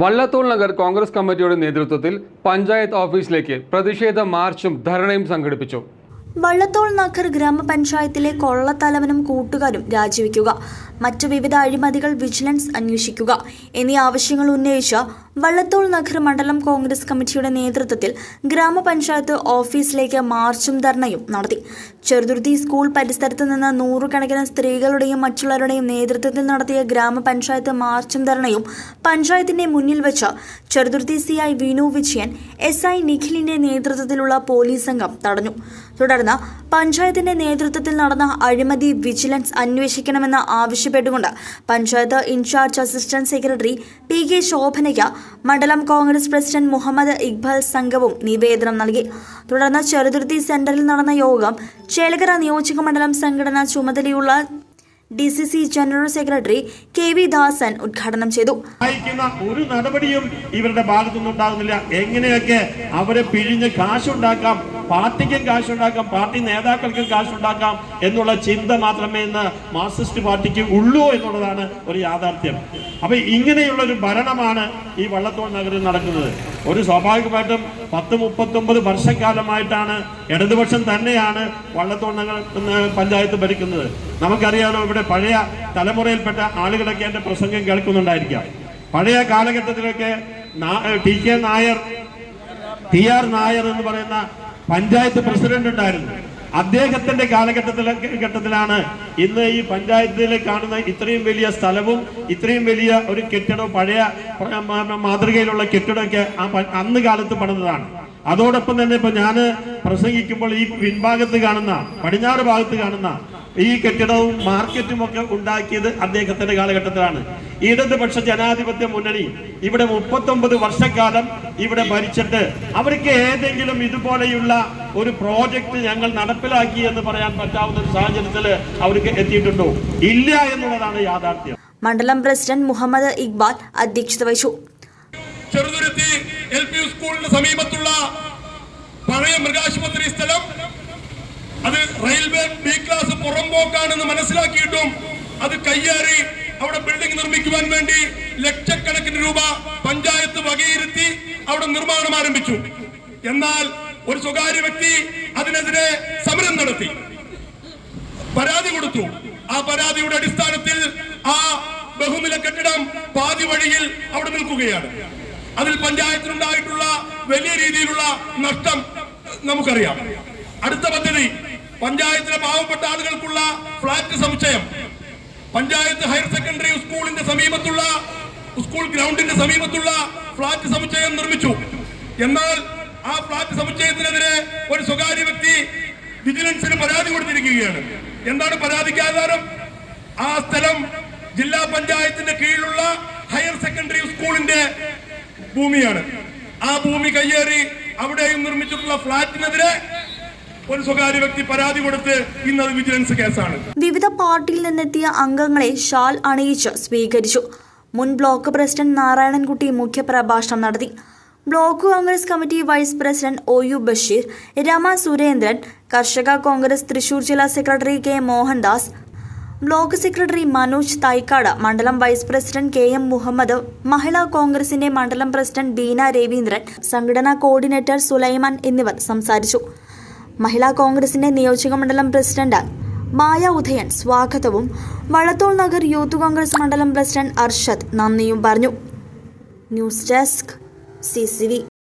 വള്ളത്തോൾ നഗർ കോൺഗ്രസ് കമ്മിറ്റിയുടെ നേതൃത്വത്തിൽ പഞ്ചായത്ത് ഓഫീസിലേക്ക് പ്രതിഷേധ മാർച്ചും ധരണയും സംഘടിപ്പിച്ചു. വള്ളത്തോൾ നഗർ ഗ്രാമപഞ്ചായത്തിലെ കൊള്ളത്തലവനും കൂട്ടുകാരും രാജിവെക്കുക. മറ്റു വിവിധ അഴിമതികൾ വിജിലൻസ് അന്വേഷിക്കുക. എന്നീ ആവശ്യങ്ങൾ ഉന്നയിച്ച വള്ളത്തോൾ നഗർ മണ്ഡലം കോൺഗ്രസ് കമ്മിറ്റിയുടെ നേതൃത്വത്തിൽ ഗ്രാമപഞ്ചായത്ത് ഓഫീസിലേക്ക് മാർച്ചും ധർണയും നടത്തി. ചെറുതുരുത്തി സ്കൂൾ പരിസരത്ത് നിന്ന് നൂറുകണക്കിന് സ്ത്രീകളുടെയും മറ്റുള്ളവരുടെയും നേതൃത്വത്തിൽ നടത്തിയ ഗ്രാമപഞ്ചായത്ത് മാർച്ചും ധർണയും പഞ്ചായത്തിന്റെ മുന്നിൽ വെച്ച് Cheruthuruthy C I Vinu Vijayan S I നിഖിലിന്റെ നേതൃത്വത്തിലുള്ള പോലീസ് സംഘം തടഞ്ഞു. തുടർന്ന് പഞ്ചായത്തിന്റെ നേതൃത്വത്തിൽ നടന്ന അഴിമതി വിജിലൻസ് അന്വേഷിക്കണമെന്ന് ആവശ്യപ്പെട്ടുകൊണ്ട് panchayat incharge assistant secretary P K ശോഭനയ്ക്ക് മണ്ഡലം കോൺഗ്രസ് പ്രസിഡന്റ് മുഹമ്മദ് ഇക്ബാൽ സംഘവും നിവേദനം നൽകി. തുടർന്ന് ചെറുതുരുത്തി സെന്ററിൽ നടന്ന യോഗം ചേലകര നിയോജക മണ്ഡലം സംഘടനാ ചുമതലയുള്ള D C C general secretary K V Dasan ഉദ്ഘാടനം ചെയ്തു. ഒരു നടപടിയും ഇവരുടെ ഭാഗത്തുനിന്ന് ഉണ്ടാകുന്നില്ല എങ്ങനെയൊക്കെ അവരെ പിഴിഞ്ഞ് കാശുണ്ടാക്കാം പാർട്ടിക്കും കാശുണ്ടാക്കാം പാർട്ടി നേതാക്കൾക്കും കാശുണ്ടാക്കാം എന്നുള്ള ചിന്ത മാത്രമേ ഇന്ന് മാർക്സിസ്റ്റ് പാർട്ടിക്ക് ഉള്ളൂ എന്നുള്ളതാണ് ഒരു യാഥാർത്ഥ്യം. അപ്പൊ ഇങ്ങനെയുള്ള ഒരു ഭരണമാണ് ഈ വള്ളത്തോൾ നഗറിൽ നടക്കുന്നത്. ഒരു സ്വാഭാവികമായിട്ടും പത്ത് മുപ്പത്തൊമ്പത് വർഷക്കാലമായിട്ടാണ് ഇടതുപക്ഷം തന്നെയാണ് വള്ളത്തോണ്ണങ്ങൾ പഞ്ചായത്ത് ഭരിക്കുന്നത്. നമുക്കറിയാലോ ഇവിടെ പഴയ തലമുറയിൽപ്പെട്ട ആളുകളൊക്കെ എന്റെ പ്രസംഗം കേൾക്കുന്നുണ്ടായിരിക്കാം. പഴയ കാലഘട്ടത്തിലൊക്കെ T K Nair T R Nair എന്ന് പറയുന്ന പഞ്ചായത്ത് പ്രസിഡന്റ് ഉണ്ടായിരുന്നു. അദ്ദേഹത്തിന്റെ കാലഘട്ടത്തിലെ ഘട്ടത്തിലാണ് ഇന്ന് ഈ പഞ്ചായത്തിൽ കാണുന്ന ഇത്രയും വലിയ സ്ഥലവും ഇത്രയും വലിയ ഒരു കെട്ടിടവും പഴയ മാതൃകയിലുള്ള കെട്ടിടമൊക്കെ അന്ന് കാലത്ത് പണിതതാണ്. അതോടൊപ്പം തന്നെ ഇപ്പൊ ഞാൻ പ്രസംഗിക്കുമ്പോൾ ഈ പിൻഭാഗത്ത് കാണുന്ന പടിഞ്ഞാറ് ഭാഗത്ത് കാണുന്ന ഈ കെട്ടിടവും മാർക്കറ്റും ഒക്കെ ഉണ്ടാക്കിയത് അദ്ദേഹത്തിന്റെ കാലഘട്ടത്തിലാണ്. ഇടതുപക്ഷ ജനാധിപത്യ മുന്നണി ഇവിടെ മുപ്പത്തൊമ്പത് വർഷക്കാലം ഇവിടെ ഭരിച്ചിട്ട് അവർക്ക് ഏതെങ്കിലും ഇതുപോലെയുള്ള ഒരു പ്രോജക്റ്റ് ഞങ്ങൾ നടപ്പിലാക്കി എന്ന് പറയാൻ പറ്റാവുന്ന ഒരു സാഹചര്യത്തിൽ അവർക്ക് എത്തിയിട്ടുണ്ടോ? ഇല്ല എന്നുള്ളതാണ് യാഥാർത്ഥ്യം. മണ്ഡലം പ്രസിഡന്റ് മുഹമ്മദ് ഇക്ബാൽ അധ്യക്ഷത വഹിച്ചു. ചെറുതുരുത്തി എൽ പി സ്കൂളിന് സമീപത്തുള്ള പഴയ മൃഗാശുപത്രി സ്ഥലം റെയിൽവേ ബി ക്ലാസ് പുറമ്പോക്കാണെന്ന് മനസ്സിലാക്കിയിട്ടും അത് കയ്യേറി അവിടെ ബിൽഡിംഗ് നിർമ്മിക്കുവാൻ വേണ്ടി ലക്ഷക്കണക്കിന് രൂപ പഞ്ചായത്ത് വകയിരുത്തി അവിടെ നിർമ്മാണം ആരംഭിച്ചു. എന്നാൽ ഒരു സ്വകാര്യ വ്യക്തി അതിനെതിരെ സമരം നടത്തി. പരാതി കൊടുത്തു. ആ പരാതിയുടെ അടിസ്ഥാനത്തിൽ ആ ബഹുനില കെട്ടിടം പാതി വഴിയിൽ അവിടെ നിൽക്കുകയാണ്. അതിൽ പഞ്ചായത്തിനുണ്ടായിട്ടുള്ള വലിയ രീതിയിലുള്ള നഷ്ടം നമുക്കറിയാം. അടുത്ത പദ്ധതി പഞ്ചായത്തിലെ പാവപ്പെട്ട ആളുകൾക്കുള്ള ഫ്ളാറ്റ് സമുച്ചയം പഞ്ചായത്ത് ഹയർ സെക്കൻഡറി സ്കൂളിന്റെ സമീപത്തുള്ള സ്കൂൾ ഗ്രൗണ്ടിന്റെ സമീപത്തുള്ള ഫ്ളാറ്റ് സമുച്ചയം നിർമ്മിച്ചു. എന്നാൽ ആ ഫ്ളാറ്റ് സമുച്ചയത്തിനെതിരെ ഒരു സ്വകാര്യ വ്യക്തി വിജിലൻസിന് പരാതി കൊടുത്തിരിക്കുകയാണ്. എന്താണ് പരാതിക്ക് ആധാരം? ആ സ്ഥലം ജില്ലാ പഞ്ചായത്തിന്റെ കീഴിലുള്ള ഹയർ സെക്കൻഡറി സ്കൂളിന്റെ ഭൂമിയാണ്. ആ ഭൂമി കയ്യേറി അവിടെയും നിർമ്മിച്ചിട്ടുള്ള ഫ്ളാറ്റിനെതിരെ ഒരു സ്വകാര്യ വ്യക്തി പരാതി കൊടുത്ത് ഇന്നത് വിജിലൻസ് കേസാണ്. വിവിധ പാർട്ടിയിൽ നിന്നെത്തിയ അംഗങ്ങളെ ഷാൽ അണിയിച്ച് സ്വീകരിച്ചു. മുൻ ബ്ലോക്ക് പ്രസിഡന്റ് നാരായണൻകുട്ടി മുഖ്യപ്രഭാഷണം നടത്തി. Block Congress committee vice president O U Basheer Rama Surendran കർഷക കോൺഗ്രസ് തൃശൂർ ജില്ലാ secretary K Mohandas block secretary Manoj Thaikkad മണ്ഡലം vice president K M Muhammad മഹിളാ കോൺഗ്രസിന്റെ മണ്ഡലം പ്രസിഡന്റ് ബീന രവീന്ദ്രൻ സംഘടനാ കോർഡിനേറ്റർ സുലൈമാൻ എന്നിവർ സംസാരിച്ചു. മഹിളാ കോൺഗ്രസിന്റെ നിയോജക മണ്ഡലം പ്രസിഡന്റ് മായ ഉദയൻ സ്വാഗതവും വളത്തോൾ നഗർ യൂത്ത് കോൺഗ്രസ് മണ്ഡലം പ്രസിഡന്റ് അർഷദ് നന്ദിയും പറഞ്ഞു. News desk C